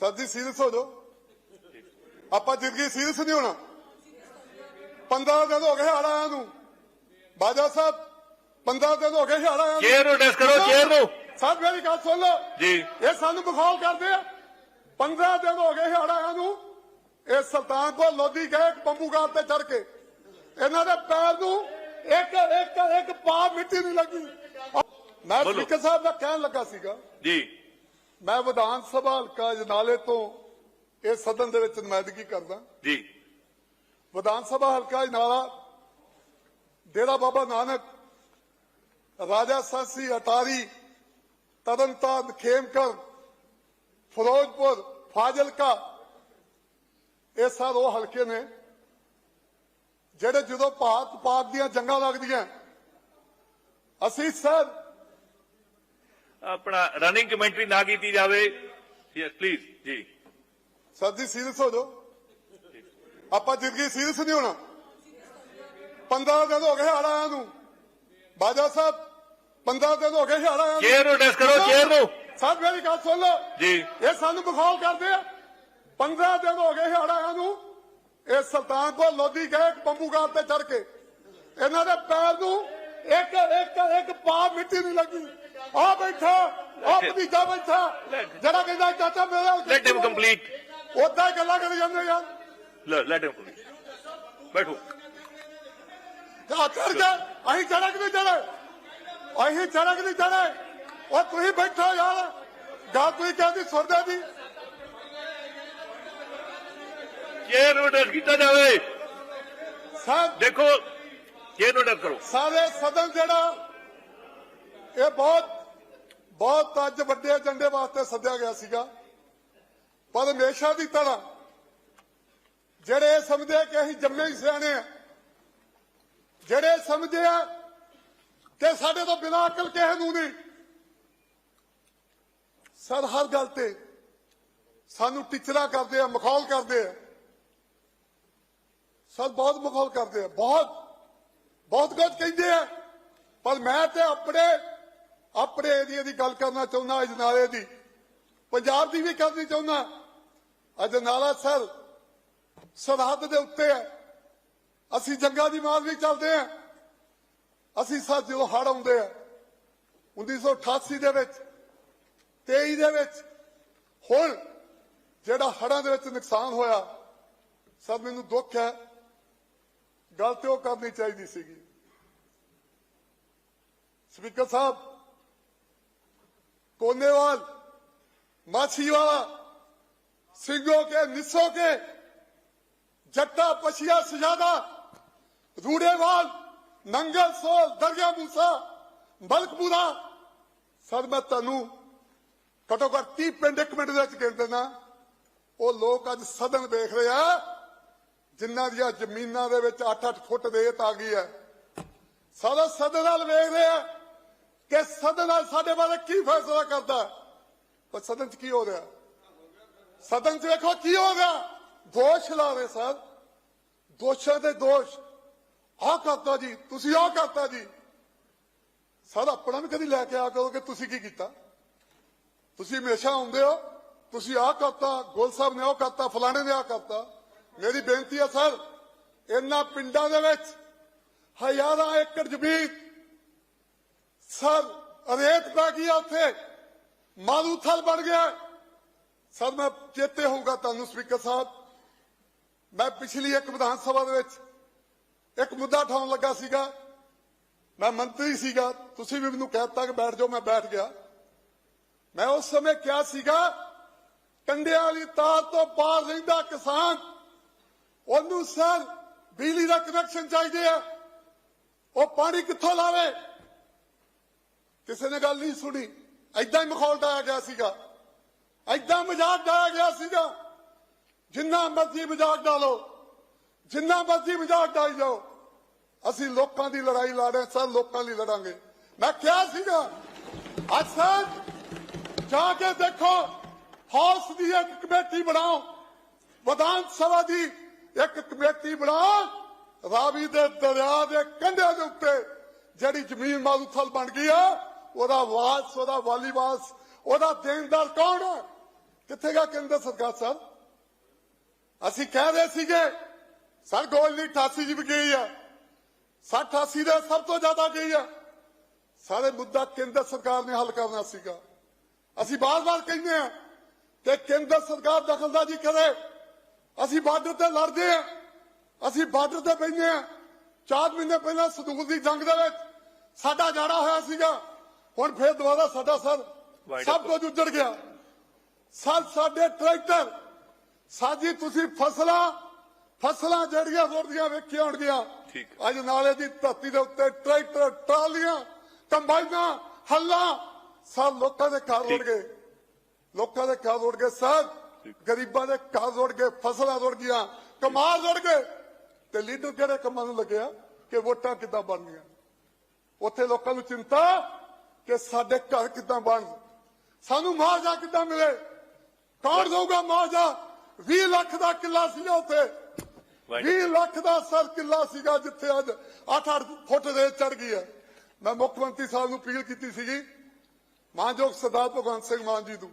Sir ਜੀ serious ਹੋ ਜਾਓ। ਆਪਾਂ ਜ਼ਿੰਦਗੀ ਸੀਰੀਅਸ ਨਹੀਂ ਹੋਣਾ। 15 ਦਿਨ ਹੋ ਗਏ ਹੜ ਆਇਆ ਨੂੰ। ਬਾਜਾ ਸਾਹਿਬ 15 ਦਿਨ ਹੋ ਗਏ ਹੜ ਆਇਆ ਚੇਅਰ ਨੂੰ ਡਿਸ ਕਰੋ ਚੇਅਰ ਨੂੰ। ਸਰ ਮੇਰੀ ਗੱਲ ਸੁਣ ਲਓ। ਜੀ। ਇਹ ਸਾਨੂੰ ਬਖੌਲ ਕਰਦੇ ਆ। 15 ਦਿਨ ਹੋ ਗਏ ਹੜ ਆਇਆ ਨੂੰ। ਇਹ ਸੁਲਤਾਨਪੁਰ ਲੋਧੀ ਗਏ ਬੰਬੂਗਾਰ ਤੇ ਚੜ ਕੇ। ਇਹਨਾਂ ਦੇ ਪੈਰ ਨੂੰ ਇੱਕ ਇੱਕ ਇੱਕ ਪਾ ਮਿੱਟੀ ਨਹੀਂ ਲੱਗੀ। ਮੈਂ। ਸਪੀਕਰ ਸਾਹਿਬ ਦਾ ਕਹਿਣ ਲੱਗਾ ਸੀਗਾ। ਜੀ। ਮੈਂ ਵਿਧਾਨ ਸਭਾ ਹਲਕਾ ਜਨਾਲੇ ਤੋਂ ਇਹ ਸਦਨ ਦੇ ਵਿੱਚ ਨੁਮਾਇੰਦਗੀ ਕਰਦਾ। ਜੀ। ਵਿਧਾਨ ਸਭਾ ਹਲਕਾ ਜਨਾਲਾ ਡੇਰਾ ਬਾਬਾ ਨਾਨਕ ਰਾਜਾ ਸਾਸੀ ਅਟਾਰੀ ਤਦਨਤਾਰਨ ਖੇਮਕਰ ਫਿਰੋਜ਼ਪੁਰ ਫਾਜ਼ਿਲਕਾ ਇਹ ਸਾਰੇ ਉਹ ਹਲਕੇ ਨੇ ਜਿਹੜੇ ਜਦੋਂ ਭਾਰਤ ਪਾਕ ਦੀਆਂ ਜੰਗਾਂ ਲੱਗਦੀਆਂ ਅਸੀਂ ਸਰ ਆਪਣਾ ਰਨਿੰਗ ਕਮੈਂਟਰੀ ਨਾ ਕੀਤੀ ਜਾਵੇ। ਯੈਸ ਪਲੀਜ਼ ਜੀ। ਸਰ ਜੀ ਸੀਰੀਅਸ ਹੋ ਜਾਓ। ਆਪਾਂ ਜ਼ਿੰਦਗੀ ਸੀਰੀਅਸ ਨਹੀਂ ਹੋਣਾ। 15 ਦਿਨ ਹੋ ਗਏ ਹੜ ਆਇਆ ਨੂੰ। ਬਾਜਾ ਸਾਹਿਬ 15 ਦਿਨ ਹੋ ਗਏ ਹੜ ਆਇਆ ਚੇਅਰ ਨੂੰ ਡਿਸ ਕਰੋ ਚੇਅਰ ਨੂੰ। ਸਰ ਮੇਰੀ ਗੱਲ ਸੁਣ ਲਓ। ਜੀ। ਇਹ ਸਾਨੂੰ ਬਖੌਲ ਕਰਦੇ ਆ। 15 ਦਿਨ ਹੋ ਗਏ ਹੜ ਆਇਆ ਨੂੰ। ਇਹ ਸੁਲਤਾਨਪੁਰ ਲੋਧੀ ਗਏ ਬੰਬੂਗਾਰ ਤੇ ਚੜ ਕੇ। ਇਹਨਾਂ ਦੇ ਪੈਰ ਨੂੰ ਇੱਕ ਇੱਕ ਇੱਕ ਪਾ ਮਿੱਟੀ ਨਹੀਂ ਲੱਗੀ। ਆ ਬੈਠਾ ਆ ਭਤੀਜਾ ਬੈਠਾ। ਜਿਹੜਾ ਕਹਿੰਦਾ ਚਾਚਾ ਮੇਰਾ ਲੈਟ ਹਿਮ ਕੰਪਲੀਟ ਉਦਾਂ ਗੱਲਾਂ ਕਰੀ ਜਾਂਦੇ ਯਾਰ। ਲੈਟ ਹਿਮ ਕੰਪਲੀਟ ਬੈਠੋ। ਆ ਚੜ ਗਿਆ ਅਸੀਂ ਚੜਕ ਨਹੀਂ ਚੜੇ ਅਸੀਂ ਚੜਕ ਨਹੀਂ ਚੜੇ ਉਹ ਤੁਸੀਂ ਬੈਠੋ ਯਾਰ। ਗਾ ਤੁਸੀਂ ਕਹਿੰਦੀ ਸੁਰਦਾ ਦੀ ਚੇਅਰ ਨੂੰ ਡਿਸ ਕੀਤਾ ਜਾਵੇ। ਸਾਹਿਬ ਦੇਖੋ ਚੇਅਰ ਨੂੰ ਡਿਸ ਕਰੋ। ਸਾਰੇ ਸਦਨ ਜਿਹੜਾ ਇਹ ਬਹੁਤ ਬਹੁਤ ਅੱਜ ਵੱਡੇ ਏਜੰਡੇ ਵਾਸਤੇ ਸੱਦਿਆ ਗਿਆ ਸੀਗਾ। ਪਰ ਹਮੇਸ਼ਾ ਦੀ ਤਰ੍ਹਾਂ ਜਿਹੜੇ ਸਮਝਦੇ ਕਿ ਅਸੀਂ ਜੰਮੇ ਹੀ ਸਿਆਣੇ ਆ, ਜਿਹੜੇ ਸਮਝਦੇ ਆ ਕਿ ਸਾਡੇ ਤੋਂ ਬਿਨਾਂ ਅਕਲ ਕਿਸੇ ਨੂੰ ਨਹੀਂ, ਸਰ ਹਰ ਗੱਲ ਤੇ ਸਾਨੂੰ ਟੀਚਰਾ ਕਰਦੇ ਆ, ਮਖੌਲ ਕਰਦੇ ਆ। ਸਰ ਬਹੁਤ ਮਖੌਲ ਕਰਦੇ ਆ, ਬਹੁਤ ਬਹੁਤ ਕੁਝ ਕਹਿੰਦੇ ਆ। ਪਰ ਮੈਂ ਤੇ ਆਪਣੇ ਆਪਣੇ ਏਰੀਆ ਦੀ ਗੱਲ ਕਰਨਾ ਚਾਹੁੰਦਾ, ਅਜਨਾਲੇ ਦੀ। ਪੰਜਾਬ ਦੀ ਵੀ ਕਰਨੀ ਚਾਹੁੰਦਾ। ਅਜਨਾਲਾ ਸਰ, ਸਰਹੱਦ ਦੇ ਉੱਤੇ ਹੈ। ਅਸੀਂ ਜੰਗਾਂ ਦੀ ਮਾਰ ਵੀ ਚੱਲਦੇ ਆ ਅਸੀਂ ਸਰ ਜਦੋਂ ਹੜ ਆਉਂਦੇ ਆ 1988 ਦੇ ਵਿੱਚ 23 ਦੇ ਵਿੱਚ, ਹੁਣ ਜਿਹੜਾ ਹੜਾਂ ਦੇ ਵਿੱਚ ਨੁਕਸਾਨ ਹੋਇਆ, ਸਰ ਮੈਨੂੰ ਦੁੱਖ ਹੈ। ਗੱਲ ਤੇ ਉਹ ਕਰਨੀ ਚਾਹੀਦੀ ਸੀਗੀ। ਸਪੀਕਰ ਸਾਹਿਬ ਕੋਨੇਵਾਲ ਮਾਛੀਵਾਲਾ ਸਿੰਘੋ ਕੇ ਨਿਸੋ ਕੇ ਜੱਟਾ ਪਛੀਆ ਸਜਾਦਾ ਰੂੜੇਵਾਲ ਨੰਗਲ ਸੋਲ ਦਰਿਆ ਮੂਸਾ ਮਲਕਪੂਰਾ ਸਰ ਮੈਂ ਤੁਹਾਨੂੰ ਘਟੋ ਘੱਟ 30 ਪਿੰਡ ਇੱਕ ਮਿੰਟ ਦੇ ਵਿੱਚ ਗਿਣ ਦੇਣਾ ਉਹ ਲੋਕ ਅੱਜ ਸਦਨ ਵੇਖ ਰਹੇ ਆ ਜਿਨ੍ਹਾਂ ਦੀਆਂ ਜ਼ਮੀਨਾਂ ਦੇ ਵਿੱਚ 8-8 ਫੁੱਟ ਰੇਤ ਆ ਗਈ ਹੈ ਸਾਰਾ ਸਦਨ ਨਾਲ ਵੇਖ ਰਹੇ ਆ ਕਿ ਸਦਨ ਨਾਲ ਸਾਡੇ ਬਾਰੇ ਕੀ ਫੈਸਲਾ ਕਰਦਾ ਪਰ ਸਦਨ 'ਚ ਕੀ ਹੋ ਰਿਹਾ? ਸਦਨ 'ਚ ਵੇਖੋ ਕੀ ਹੋ ਰਿਹਾ? ਦੋਸ਼ ਲਾ ਰਹੇ ਸਰ। ਦੋਸ਼ਾਂ ਦੇ ਦੋਸ਼। ਆਹ ਕਰਤਾ ਜੀ, ਤੁਸੀਂ ਆਹ ਕਰਤਾ ਜੀ। ਸਰ, ਆਪਣਾ ਵੀ ਕਦੀ ਲੈ ਕੇ ਆ ਕਰੋ ਕਿ ਤੁਸੀਂ ਕੀ ਕੀਤਾ? ਤੁਸੀਂ ਹਮੇਸ਼ਾ ਆਉਂਦੇ ਹੋ, ਤੁਸੀਂ ਆਹ ਕਰਤਾ, ਗੋਲ ਸਾਹਿਬ ਨੇ ਉਹ ਕਰਤਾ, ਫਲਾਣੇ ਨੇ ਆਹ ਕਰਤਾ। ਮੇਰੀ ਬੇਨਤੀ ਹੈ ਸਰ, ਇਹਨਾਂ ਪਿੰਡਾਂ ਦੇ ਵਿੱਚ ਹਜ਼ਾਰਾਂ ਏਕੜ ਜ਼ਮੀਨ ਸਰ, ਰੇਤ ਪੈ ਗਈ ਉੱਥੇ। ਮਾਰੂ ਮਾਰੂਥਲ ਬਣ ਗਿਆ। ਸਰ, ਮੈਂ ਚੇਤੇ ਹੋਊਗਾ ਤੁਹਾਨੂੰ, ਸਪੀਕਰ ਸਾਹਿਬ। ਮੈਂ ਪਿਛਲੀ ਇੱਕ ਵਿਧਾਨ ਸਭਾ ਦੇ ਵਿੱਚ ਇੱਕ ਮੁੱਦਾ ਉਠਾਉਣ ਲੱਗਾ ਸੀਗਾ। ਮੈਂ ਮੰਤਰੀ ਸੀਗਾ। ਤੁਸੀਂ ਵੀ ਮੈਨੂੰ ਕਹਿਤਾ ਕਿ ਬੈਠ ਜਾਓ, ਮੈਂ ਬੈਠ ਗਿਆ। ਮੈਂ ਉਸ ਸਮੇਂ ਕਿਹਾ ਸੀਗਾ, ਕੰਡਿਆਂ ਵਾਲੀ ਤਾਰ ਤੋਂ ਬਾਹਰ ਰਹਿੰਦਾ ਕਿਸਾਨ, ਉਹਨੂੰ ਸਰ ਬਿਜਲੀ ਦਾ ਕਨੈਕਸ਼ਨ ਚਾਹੀਦੇ ਆ। ਉਹ ਪਾਣੀ ਕਿੱਥੋਂ ਲਾਵੇ? ਕਿਸੇ ਨੇ ਗੱਲ ਨਹੀਂ ਸੁਣੀ। ਐਦਾਂ ਹੀ ਮਖੌਲ ਡਾਇਆ ਗਿਆ ਸੀਗਾ। ਐਦਾਂ ਮਜ਼ਾਕ ਡਾਇਆ ਗਿਆ ਸੀਗਾ। ਜਿੰਨਾ ਮਰਜ਼ੀ ਮਜ਼ਾਕ ਡਾਲੋ ਜਿੰਨਾ ਮਰਜ਼ੀ ਮਜ਼ਾਕ ਡਾਈ ਜਾਓ ਅਸੀਂ ਲੋਕਾਂ ਦੀ ਲੜਾਈ ਲੜ ਰਹੇ ਲੋਕਾਂ ਲਈ ਲੜਾਂਗੇ। ਮੈਂ ਕਿਹਾ ਸੀਗਾ, ਅੱਜ ਸਰ ਜਾ ਕੇ ਦੇਖੋ, ਹਾਊਸ ਦੀ ਇੱਕ ਕਮੇਟੀ ਬਣਾਓ। ਵਿਧਾਨ ਸਭਾ ਦੀ ਇੱਕ ਕਮੇਟੀ ਬਣਾਓ, ਰਾਵੀ ਦੇ ਦਰਿਆ ਦੇ ਕੰਢਿਆਂ ਦੇ ਉੱਤੇ, ਜਿਹੜੀ ਜ਼ਮੀਨ ਮਾਲੂਥਲ ਬਣ ਗਈ ਆ। ਉਹਦਾ ਵਾਸ, ਉਹਦਾ ਵਾਲੀਵਾਸ ਉਹਦਾ ਦੇਣਦਾਰ ਕੌਣ ਹੈ? ਕਿੱਥੇ ਗਿਆ ਕੇਂਦਰ ਸਰਕਾਰ ਸਾਹਿਬ? ਅਸੀਂ ਕਹਿ ਰਹੇ ਸੀਗੇ, ਸਰ ਗੋਲ ਦੀ 88 ਜੀ ਵੀ ਗਈ ਆ 60 88 ਦੇ ਸਭ ਤੋਂ ਜ਼ਿਆਦਾ ਗਈ ਆ ਸਾਰੇ ਮੁੱਦਾ ਕੇਂਦਰ ਸਰਕਾਰ ਨੇ ਹੱਲ ਕਰਨਾ ਸੀਗਾ। ਅਸੀਂ ਬਾਰ-ਬਾਰ ਕਹਿੰਦੇ ਆ ਕਿ ਕੇਂਦਰ ਸਰਕਾਰ ਦਖਲਅੰਦਾਜ਼ੀ ਕਰੇ। ਅਸੀਂ ਬਾਰਡਰ ਤੇ ਲੜਦੇ ਆ ਅਸੀਂ ਬਾਰਡਰ ਤੇ ਬੈਠੇ ਆ ਚਾਰ ਮਹੀਨੇ ਪਹਿਲਾਂ ਸਦੂਲ ਦੀ ਜੰਗ ਦੇ ਵਿੱਚ ਸਾਡਾ ਜਾਣਾ ਹੋਇਆ ਸੀਗਾ। ਹੁਣ ਫੇਰ ਦੁਬਾਰਾ ਸਾਡਾ ਸਰ ਸਭ ਕੁਝ ਉੱਜੜ ਗਿਆ। ਸਰ ਸਾਡੇ ਟਰੈਕਟਰ ਸਾਜੀ ਤੁਸੀਂ ਫਸਲਾਂ ਫਸਲਾਂ ਜਿਹੜੀਆਂ ਰੁੜਦੀਆਂ ਵੇਖੀਆਂ ਹੋਣਗੀਆਂ। ਅੱਜ ਨਾਲੇ ਦੀ ਧਰਤੀ ਦੇ ਉੱਤੇ ਟਰੈਕਟਰ ਟਰਾਲੀਆਂ ਕੰਬਾਈਨਾਂ ਹੱਲਾਂ ਸਭ ਲੋਕਾਂ ਦੇ ਘਰ ਰੁੜ ਗਏ। ਲੋਕਾਂ ਦੇ ਘਰ ਰੁੜ ਗਏ ਸਰ। ਗਰੀਬਾਂ ਦੇ ਘਰ ਰੁੜ ਗਏ ਫਸਲਾਂ ਰੁੜ ਗਈਆਂ ਕਮਾਲ ਰੁੜ ਗਏ। ਤੇ ਲੀਡਰ ਕਿਹੜੇ ਕੰਮਾਂ ਨੂੰ ਲੱਗਿਆ? ਕਿ ਵੋਟਾਂ ਕਿੱਦਾਂ ਬਣਨੀਆਂ? ਉੱਥੇ ਲੋਕਾਂ ਨੂੰ ਚਿੰਤਾ ਕਿ ਸਾਡੇ ਘਰ ਕਿੱਦਾਂ ਬਣ? ਸਾਨੂੰ ਮੁਆਵਜ਼ਾ ਕਿੱਦਾਂ ਮਿਲੇ? ਕੌਣ ਦਊਗਾ ਮੁਆਵਜ਼ਾ? 20 ਲੱਖ ਦਾ ਕਿੱਲਾ ਸੀਗਾ ਉੱਥੇ। 20 ਲੱਖ ਦਾ ਸਰ ਕਿੱਲਾ ਸੀਗਾ ਜਿੱਥੇ ਅੱਜ 8-8 ਫੁੱਟ ਰੇਤ ਚੜ ਗਈ ਹੈ। ਮੈਂ ਮੁੱਖ ਮੰਤਰੀ ਸਾਹਿਬ ਨੂੰ ਅਪੀਲ ਕੀਤੀ ਸੀਗੀ ਮਾਨਯੋਗ ਸਰਦਾਰ ਭਗਵੰਤ ਸਿੰਘ ਮਾਨ ਜੀ ਨੂੰ।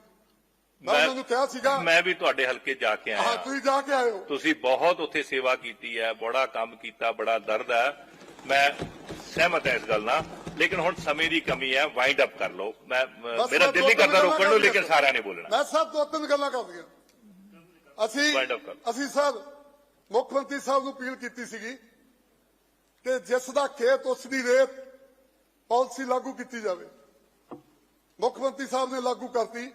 ਮੈਂ ਉਹਨਾਂ ਨੂੰ ਕਿਹਾ ਸੀਗਾ ਮੈਂ ਵੀ ਤੁਹਾਡੇ ਹਲਕੇ ਜਾ ਕੇ ਹਾਂ ਆਇਆ ਤੁਸੀਂ ਜਾ ਕੇ ਆਏ ਹੋ। ਤੁਸੀਂ ਬਹੁਤ ਉੱਥੇ ਸੇਵਾ ਕੀਤੀ ਹੈ ਬੜਾ ਕੰਮ ਕੀਤਾ ਬੜਾ ਦਰਦ ਹੈ। ਮੈਂ ਸਹਿਮਤ ਹਾਂ ਇਸ ਗੱਲ ਨਾਲ ਲੇਕਿਨ ਹੁਣ ਸਮੇਂ ਦੀ ਕਮੀ ਹੈ ਵਾਈਂਡ ਅਪ ਕਰ ਲਓ। ਮੈਂ ਮੇਰਾ ਦਿਲ ਨਹੀਂ ਕਰਦਾ ਰੋਕਣ ਨੂੰ ਲੇਕਿਨ ਕਰ ਸਾਰਿਆਂ ਨੇ ਬੋਲਣਾ। ਮੈਂ ਸਭ ਦੋ ਤਿੰਨ ਗੱਲਾਂ ਕਰਦੀਆਂ ਅਸੀਂ Wind up ਕਰ। ਅਸੀਂ ਸਰ ਮੁੱਖ ਮੰਤਰੀ ਸਾਹਿਬ ਨੂੰ ਅਪੀਲ ਕੀਤੀ ਸੀਗੀ ਕਿ ਜਿਸ ਦਾ ਖੇਤ ਉਸ ਦੀ ਰੇਤ ਪਾਲਿਸੀ ਲਾਗੂ ਕੀਤੀ ਜਾਵੇ। ਮੁੱਖ ਮੰਤਰੀ ਸਾਹਿਬ ਨੇ ਲਾਗੂ ਕਰਤੀ।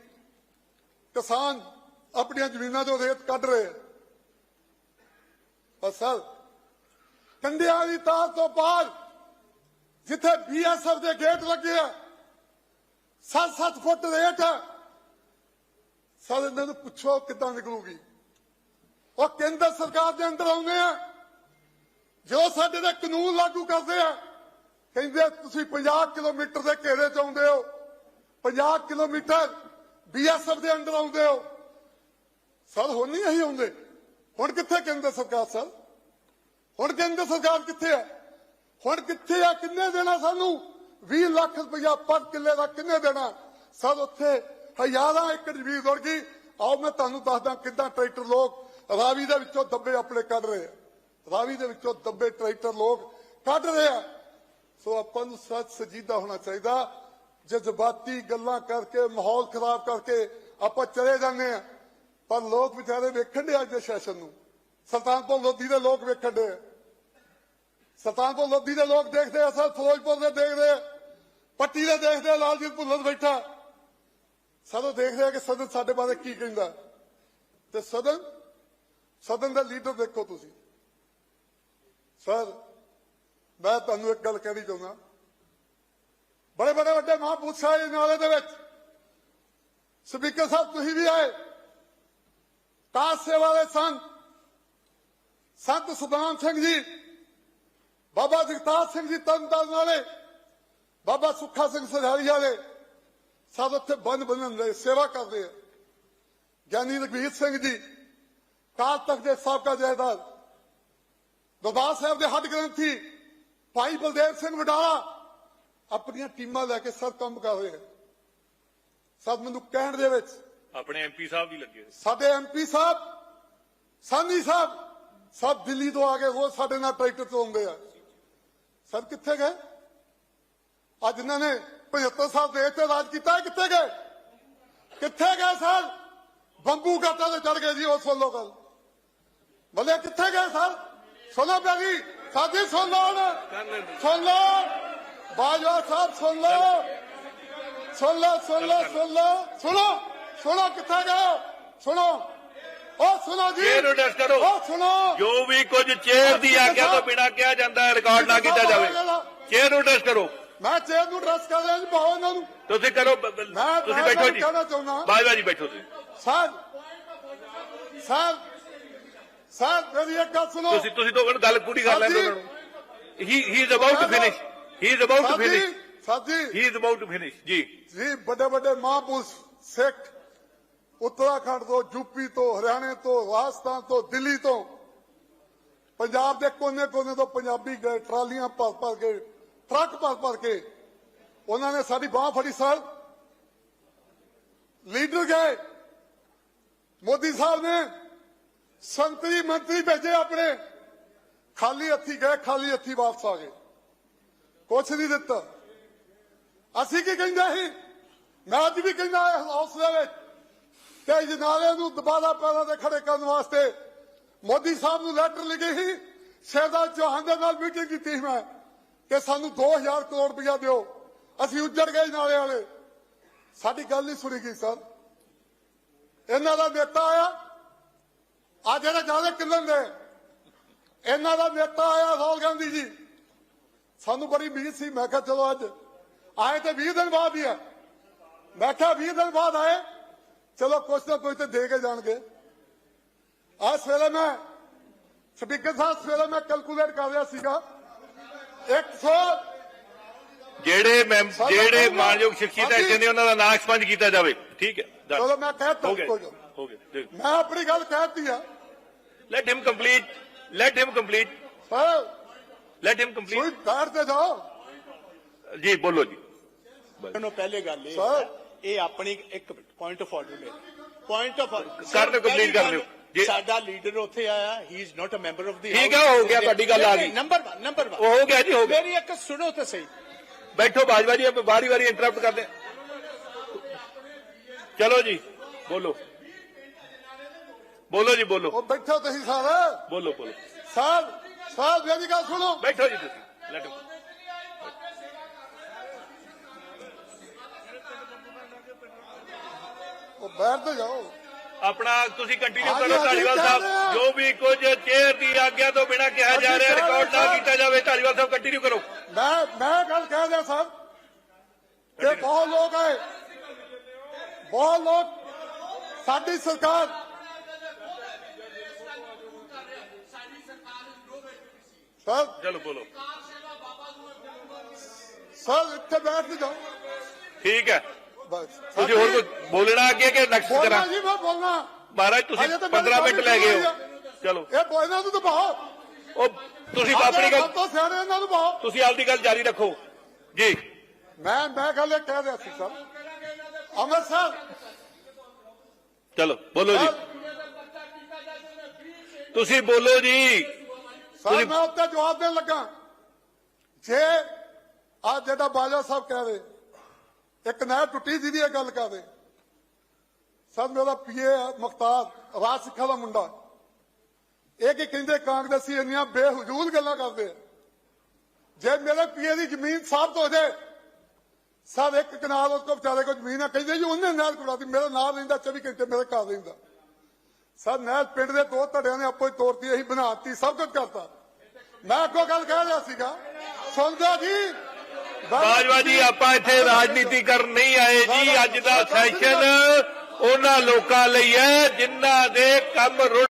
ਕਿਸਾਨ ਆਪਣੀਆਂ ਜ਼ਮੀਨਾਂ ਤੋਂ ਰੇਤ ਕੱਢ ਰਹੇ ਪਰ ਸਰ ਕੰਡਿਆਂ ਦੀ ਤਾਰ ਤੋਂ ਪਾਰ ਜਿੱਥੇ ਬੀਐਸਐਫ ਦੇ ਗੇਟ ਲੱਗੇ ਆ 7-7 ਫੁੱਟ ਰੇਟ ਆ। ਸਰ, ਇਹਨਾਂ ਨੂੰ ਪੁੱਛੋ ਕਿੱਦਾਂ ਨਿਕਲੂਗੀ। ਉਹ ਕੇਂਦਰ ਸਰਕਾਰ ਦੇ ਅੰਦਰ ਆਉਂਦੇ ਆ, ਜੋ ਸਾਡੇ ਦੇ ਕਾਨੂੰਨ ਲਾਗੂ ਕਰਦੇ ਆ, ਕਹਿੰਦੇ ਤੁਸੀਂ 50 ਕਿਲੋਮੀਟਰ ਦੇ ਘੇਰੇ ਚ ਆਉਂਦੇ ਹੋ 50 ਕਿਲੋਮੀਟਰ ਬੀਐਸਐਫ ਦੇ ਅੰਦਰ ਆਉਂਦੇ ਹੋ। ਸਰ, ਹੁਣ ਨਹੀਂ ਅਸੀਂ ਆਉਂਦੇ। ਹੁਣ ਕਿੱਥੇ ਕੇਂਦਰ ਸਰਕਾਰ, ਸਰ? ਹੁਣ ਕੇਂਦਰ ਸਰਕਾਰ ਕਿੱਥੇ ਆ? ਹੁਣ ਕਿੱਥੇ ਆ? ਕਿੰਨੇ ਦੇਣਾ ਸਾਨੂੰ? 20 ਲੱਖ ਰੁਪਇਆ ਪਰ ਕਿੱਲੇ ਦਾ ਕਿੰਨੇ ਦੇਣਾ? ਸਰ ਉੱਥੇ ਹਜ਼ਾਰਾਂ ਏਕੜ ਜ਼ਮੀਨ ਰੁੜ ਗਈ। ਆਓ ਮੈਂ ਤੁਹਾਨੂੰ ਦੱਸਦਾ ਕਿੱਦਾਂ ਟਰੈਕਟਰ ਲੋਕ ਰਾਵੀ ਦੇ ਵਿੱਚੋਂ ਦੱਬੇ ਆਪਣੇ ਕੱਢ ਰਹੇ ਆ। ਰਾਵੀ ਦੇ ਵਿੱਚੋਂ ਦੱਬੇ ਟਰੈਕਟਰ ਲੋਕ ਕੱਢ ਰਹੇ ਆ। ਸੋ ਆਪਾਂ ਨੂੰ ਸੱਚ ਸਜੀਦਾ ਹੋਣਾ ਚਾਹੀਦਾ। ਜਜ਼ਬਾਤੀ ਗੱਲਾਂ ਕਰਕੇ, ਮਾਹੌਲ ਖਰਾਬ ਕਰਕੇ ਆਪਾਂ ਚਲੇ ਜਾਂਦੇ ਆ। ਪਰ ਲੋਕ ਵਿਚਾਰੇ ਵੇਖਣ ਦੇ ਅੱਜ ਦੇ ਸੈਸ਼ਨ ਨੂੰ। ਸੁਲਤਾਨਪੁਰ ਲੋਧੀ ਦੇ ਲੋਕ ਵੇਖਣ ਦੇ ਆ। ਸੁਲਤਾਨਪੁਰ ਲੋਧੀ ਦੇ ਲੋਕ ਦੇਖਦੇ ਆ, ਸਰ, ਫਿਰੋਜ਼ਪੁਰ ਦੇ ਦੇਖਦੇ ਪੱਟੀ ਦੇ ਦੇਖਦੇ ਲਾਲਜੀਤ ਭੁੱਲਰ ਬੈਠਾ। ਸਦੋਂ ਦੇਖਦੇ ਆ ਕਿ ਸਦਨ ਸਾਡੇ ਬਾਰੇ ਕੀ ਕਹਿੰਦਾ। ਤੇ ਸਦਨ ਸਦਨ ਦਾ ਲੀਡਰ ਦੇਖੋ ਤੁਸੀਂ। ਸਰ, ਮੈਂ ਤੁਹਾਨੂੰ ਇੱਕ ਗੱਲ ਕਹਿਣੀ ਚਾਹੁੰਦਾ। ਬੜੇ ਬੜੇ ਵੱਡੇ ਮਹਾਂਪੁਰਸ਼ ਆਏ ਨਾਲੇ ਦੇ ਵਿੱਚ, ਸਪੀਕਰ ਸਾਹਿਬ, ਤੁਸੀਂ ਵੀ ਆਏ। ਕਾਸ ਸੇਵਾ ਦੇ ਸੰਤ ਸੰਤ ਸੁਦਾਮ ਸਿੰਘ ਜੀ ਬਾਬਾ ਜਗਤਾਰ ਸਿੰਘ ਜੀ ਤਰਨਤਾਰਨ ਵਾਲੇ ਬਾਬਾ ਸੁੱਖਾ ਸਿੰਘ ਸਰਹਾਲੀ ਵਾਲੇ ਸਭ ਉੱਥੇ ਬੰਨ ਬੰਨਣ ਦੇ ਸੇਵਾ ਕਰਦੇ ਆ। ਗਿਆਨੀ ਰਘਵੀਰ ਸਿੰਘ ਜੀ ਕਾਲ ਤਖਤ ਦੇ ਸਾਬਕਾ ਜਥੇਦਾਰ ਦਰਬਾਰ ਸਾਹਿਬ ਦੇ ਹੱਡ ਗ੍ਰੰਥੀ ਭਾਈ ਬਲਦੇਵ ਸਿੰਘ ਵਡਾਲਾ ਆਪਣੀਆਂ ਟੀਮਾਂ ਲੈ ਕੇ ਸਭ ਕੰਮ ਕਰ ਰਹੇ ਆ। ਸਭ ਮੈਨੂੰ ਕਹਿਣ ਦੇ ਵਿੱਚ ਆਪਣੇ ਐਮਪੀ ਸਾਹਿਬ ਵੀ ਲੱਗੇ। ਸਾਡੇ ਐਮਪੀ ਸਾਹਿਬ ਸਾਨੀ ਸਾਹਿਬ ਸਭ ਦਿੱਲੀ ਤੋਂ ਆ ਕੇ ਉਹ ਸਾਡੇ ਨਾਲ ਟਰੈਕਟਰ ਤੋਂ ਆਉਂਦੇ ਆ। ਸਰ ਕਿੱਥੇ ਗਏ? ਅੱਜ ਇਹਨਾਂ ਨੇ 75 ਸਾਲ ਦੇਸ਼ ਤੇ ਰਾਜ ਕੀਤਾ ਕਿੱਥੇ ਗਏ? ਕਿੱਥੇ ਗਏ ਸਰ? ਬੰਬੂ ਘਾਟਾ ਤੇ ਚੜ ਗਏ ਜੀ ਉਸ ਵੱਲੋਂ ਗੱਲ। ਬੱਲੇ ਕਿੱਥੇ ਗਏ ਸਰ? ਸੁਣੋ ਪਿਆਰੀ ਸਾਡੀ ਸੁਣ ਲਓ ਸੁਣ ਲਓ। ਬਾਜਵਾ ਸਾਹਿਬ, ਸੁਣ ਲਓ। ਸੁਣ ਲਓ ਸੁਣ ਲਓ ਸੁਣ ਲਓ। ਸੁਣੋ ਸੁਣੋ ਕਿੱਥੇ ਗਏ? ਸੁਣੋ। ਉਹ ਸੁਣੋ ਜੀ। ਨੂੰ ਟੈਸਟ ਕਰੋ। ਉਹ ਸੁਣੋ। ਜੋ ਵੀ ਕੁਝ ਚੇਅਰ ਦੀ ਆਗਿਆ ਤੋਂ ਬਿਨਾ ਕਿਹਾ ਜਾਂਦਾ ਹੈ ਰਿਕਾਰਡ ਨਾ ਕੀਤਾ ਜਾਵੇ। ਚੇਅਰ ਨੂੰ ਟੈਸਟ ਕਰੋ। ਮੈਂ ਚੇਅਰ ਨੂੰ ਡਰੈਸ ਕਰ ਰਿਹਾ ਜੀ ਬਹੁਤ ਇਹਨਾਂ ਨੂੰ। ਤੁਸੀਂ ਕਰੋ ਤੁਸੀਂ ਬੈਠੋ ਜੀ। ਬਾਜਵਾ ਜੀ ਬੈਠੋ ਤੁਸੀਂ। ਸਰ ਸਰ ਸਰ ਮੇਰੀ ਇੱਕ ਗੱਲ ਸੁਣੋ। ਤੁਸੀਂ ਤੁਸੀਂ ਤੋਂ ਗੱਲ ਪੂਰੀ ਕਰ ਲੈਣ ਨੂੰ। He he is about to finish he is about to finish ਸਾਜੀ he is about to finish ਜੀ। ਜੀ ਵੱਡੇ ਵੱਡੇ ਮਹਾਂਪੁਰਸ਼ ਸਿੱਖ ਉੱਤਰਾਖੰਡ ਤੋਂ ਯੂਪੀ ਤੋਂ, ਹਰਿਆਣੇ ਤੋਂ, ਰਾਜਸਥਾਨ ਤੋਂ, ਦਿੱਲੀ ਤੋਂ। ਪੰਜਾਬ ਦੇ ਕੋਨੇ-ਕੋਨੇ ਤੋਂ ਪੰਜਾਬੀ ਗਏ, ਟਰਾਲੀਆਂ ਭਰ ਭਰ ਕੇ, ਟਰੱਕ ਭਰ ਭਰ ਕੇ। ਉਹਨਾਂ ਨੇ ਸਾਡੀ ਬਾਹ ਫੜੀ ਸਰ। ਲੀਡਰ ਗਏ। ਮੋਦੀ ਸਾਹਿਬ ਨੇ ਸੰਤਰੀ ਮੰਤਰੀ ਭੇਜੇ ਆਪਣੇ। ਖਾਲੀ ਹੱਥੀ ਗਏ, ਖਾਲੀ ਹੱਥੀ ਵਾਪਸ ਆ ਗਏ। ਕੁਛ ਨਹੀਂ ਦਿੱਤਾ। ਅਸੀਂ ਕੀ ਕਹਿੰਦੇ ਸੀ? ਮੈਂ ਅੱਜ ਵੀ ਕਹਿੰਦਾ ਹੌਸਲੇ ਵਿੱਚ। ਦੇ ਵਿੱਚ ਕਿ ਨੂੰ ਦੁਬਾਰਾ ਪੈਰਾਂ ਤੇ ਖੜੇ ਕਰਨ ਵਾਸਤੇ ਮੋਦੀ ਸਾਹਿਬ ਨੂੰ ਲੈਟਰ ਲਿਖੀ ਸੀ। ਸ਼ਹਿਜ਼ਾਦ ਚੌਹਾਨ ਦੇ ਨਾਲ ਮੀਟਿੰਗ ਕੀਤੀ ਸੀ ਮੈਂ ਕਿ ਸਾਨੂੰ 2000 ਕਰੋੜ ਰੁਪਇਆ ਦਿਓ। ਅਸੀਂ ਉੱਜੜ ਗਏ ਨਾਲੇ ਵਾਲੇ। ਸਾਡੀ ਗੱਲ ਨਹੀਂ ਸੁਣੀ ਗਈ ਸਰ। ਇਹਨਾਂ ਦਾ ਨੇਤਾ ਆਇਆ। ਆ ਜਿਹੜੇ ਜ਼ਿਆਦਾ ਕਿੰਨਣ ਦੇ ਇਹਨਾਂ ਦਾ ਨੇਤਾ ਆਇਆ ਰਾਹੁਲ ਗਾਂਧੀ ਜੀ। ਸਾਨੂੰ ਬੜੀ ਉਮੀਦ ਸੀ। ਮੈਂ ਕਿਹਾ ਚਲੋ ਅੱਜ। ਆਏ ਤੇ 20 ਦਿਨ ਬਾਅਦ ਹੀ ਆ। ਮੈਂ ਕਿਹਾ 20 ਦਿਨ ਬਾਅਦ ਆਏ। ਚਲੋ ਕੁਛ ਨਾ ਕੁਛ ਤੇ ਦੇ ਕੇ ਜਾਣਗੇ ਆ ਸਵੇਰੇ ਮੈਂ ਸਪੀਕਰ ਸਾਹਿਬ ਸਵੇਰੇ ਮੈਂ ਕੈਲਕੂਲੇਟ ਕਰ ਰਿਹਾ ਸੀਗਾ 100 ਜਿਹੜੇ ਮੈਂ ਸਾਨੂੰ ਜਿਹੜੇ ਕਹੂੰਗਾ। ਮਾਨਯੋਗ ਸ਼ਖਸੀਅਤ ਹਾਂਜੀ। ਐਸੇ ਨੇ ਉਹਨਾਂ ਦਾ ਨਾਂ ਐਕਸਪੰਜ ਕੀਤਾ ਜਾਵੇ ਠੀਕ ਹੈ done. ਚਲੋ ਮੈਂ ਕਹਿਤਾ ਹੋ ਗਿਆ ਕੋਈ ਜੀ, ਗੱਲ ਨਹੀਂ। ਹੋ ਗਿਆ ਮੈਂ ਆਪਣੀ ਗੱਲ ਕਹਿਤੀ ਆ let him complete let him complete ਪਰ ਲੈਟ ਹਿਮ ਕੋਈ ਕੰਪਲੀਟ ਬੈਠ ਤੇ ਜਾਓ ਜੀ ਬੋਲੋ ਜੀ ਨੂੰ ਪਹਿਲੇ ਗੱਲ ਇਹ Sir। ਇਹ ਆਪਣੀ ਇੱਕ ਪੁਆਇੰਟ ਆਫ ਆਰਡਰ ਹੈ। ਪੁਆਇੰਟ ਆਫ ਕਰ ਦਿਓ, complete ਕਰ ਦਿਓ। ਜੀ। ਸਾਡਾ ਲੀਡਰ ਉੱਥੇ ਆਇਆ he is not a member of the ਠੀਕ ਹੈ, ਹੋ ਗਿਆ, ਤੁਹਾਡੀ ਗੱਲ ਆ ਗਈ। ਨੰਬਰ 1 ਨੰਬਰ 1 ਉਹ ਹੋ ਗਿਆ ਜੀ ਹੋ ਗਿਆ। ਮੇਰੀ ਇੱਕ ਸੁਣੋ ਤਾਂ ਸਹੀ। ਬੈਠੋ ਬਾਜਵਾ ਜੀ ਵਾਰੀ ਵਾਰੀ ਇੰਟਰਰਪਟ ਕਰਦੇ। ਚਲੋ ਜੀ ਬੋਲੋ। ਬੋਲੋ ਜੀ ਬੋਲੋ। ਉਹ ਬੈਠੋ ਤੁਸੀਂ ਸਾਰੇ। ਬੋਲੋ ਬੋਲੋ। ਸਾਹਿਬ ਸਾਹਿਬ ਮੇਰੀ ਗੱਲ ਸੁਣੋ। ਬੈਠੋ ਜੀ ਤੁਸੀਂ। ਲੈਟ ਬੈਠ ਤੇ ਜਾਓ। ਆਪਣਾ ਤੁਸੀਂ ਕੰਟੀਨਿਊ ਕਰੋ ਢਾਲੀਵਾਲ ਕਹਿ ਸਾਹਿਬ। ਜੋ ਵੀ ਕੁਝ ਚੇਅਰ ਦੀ ਆਗਿਆ ਤੋਂ ਬਿਨਾ ਕਿਹਾ ਜਾ ਰਿਹਾ ਰਿਕਾਰਡ ਨਾ। ਕੀਤਾ ਜਾਵੇ ਢਾਲੀਵਾਲ ਸਾਹਿਬ ਕੰਟੀਨਿਊ ਕਰੋ। ਮੈਂ ਮੈਂ ਗੱਲ ਕਹਿ ਰਿਹਾ ਸਾਹਿਬ ਕਿ ਬਹੁਤ ਲੋਕ ਹੈ ਬਹੁਤ ਲੋਕ ਸਾਡੀ ਸਰਕਾਰ ਸਰ ਚਲੋ ਬੋਲੋ। ਸਰ ਇੱਥੇ ਬੈਠ ਤੇ ਜਾਓ। ਠੀਕ ਹੈ। ਤੁਸੀਂ ਹੋਰ ਕੁਝ ਬੋਲਣਾ ਅੱਗੇ ਕਿ ਨੈਕਸਟ ਬੋਲਣਾ ਕਰਾਂ ਜੀ ਮੈਂ ਬੋਲਣਾ ਮਹਾਰਾਜ ਤੁਸੀਂ ਅਜੇ ਤਾਂ ਮੇਰੀ 15 ਮਿੰਟ ਗੱਲ ਲੈ ਗਏ ਹੋਈ ਹੋ ਆ। ਚਲੋ ਇਹ ਬੋਲਣਾ ਤੂੰ ਤਾਂ ਬਾਹੋ ਉਹ ਤੁਸੀਂ ਆਪਣੀ ਗੱਲ ਤੋਂ ਸਿਆਣੇ ਇਹਨਾਂ ਨੂੰ ਬਾਹੋ ਤੁਸੀਂ ਆਪਦੀ ਗੱਲ ਜਾਰੀ ਰੱਖੋ ਜੀ ਮੈਂ ਮੈਂ ਗੱਲ ਇਹ ਕਹਿ ਰਿਹਾ ਸੀ ਸਰ ਅਮਰ ਸਰ ਚਲੋ ਬੋਲੋ ਜੀ ਸਰ, ਤੁਸੀਂ ਬੋਲੋ ਜੀ ਸਰ ਮੈਂ ਉੱਤੇ ਜਵਾਬ ਦੇਣ ਲੱਗਾ ਜੇ ਆ ਜਿਹੜਾ ਬਾਜਾ ਸਾਹਿਬ ਕਹਿ ਰਹੇ ਇੱਕ ਨਹਿਰ ਟੁੱਟੀ ਜਿਹਦੀ ਇਹ ਗੱਲ ਕਰਦੇ ਸਰ ਮੇਰਾ ਪੀਏ ਮੁਖਤਾਰ, ਰਾਜ ਸਿੱਖਾ ਦਾ ਮੁੰਡਾ। ਇਹ ਕੀ ਕਹਿੰਦੇ ਕਾਂਗਰਸੀ ਇੰਨੀਆਂ ਬੇਹਜੂਲ ਗੱਲਾਂ ਕਰਦੇ ਜੇ ਮੇਰੇ ਪੀਏ ਦੀ ਜ਼ਮੀਨ ਸਾਫ਼ ਹੋ ਜਾਏ ਸਰ ਇੱਕ ਕਨਾਲ ਉਸ ਕੋ ਵਿਚਾਰੇ ਕੋ ਜ਼ਮੀਨ ਆ, ਕਹਿੰਦੇ ਜੀ ਉਹਨੇ ਨਹਿਰ ਕੁੜਾਤੀ ਮੇਰਾ ਨਾਮ ਰਹਿੰਦਾ 24 ਘੰਟੇ ਮੇਰੇ ਘਰ ਰਹਿੰਦਾ। ਸਰ ਨਹਿਰ ਪਿੰਡ ਦੇ ਦੋ ਧੜਿਆਂ ਨੇ ਆਪੋ ਹੀ ਤੋੜਤੀ, ਅਸੀਂ ਬਣਾਤੀ, ਸਭ ਕੁਝ ਕਰਤਾ। ਮੈਂ ਅੱਗੋਂ ਗੱਲ ਕਹਿ ਰਿਹਾ ਸੀਗਾ, ਸੁਣਦਾ ਜੀ? ਬਾਜਵਾ ਜੀ ਆਪਾਂ ਇੱਥੇ ਰਾਜਨੀਤੀ ਕਰਨ ਨਹੀਂ ਆਏ ਜੀ। ਅੱਜ ਦਾ ਸੈਸ਼ਨ ਉਹਨਾਂ ਲੋਕਾਂ ਲਈ ਹੈ, ਜਿਨ੍ਹਾਂ ਦੇ ਕੰਮ ਰੁੜ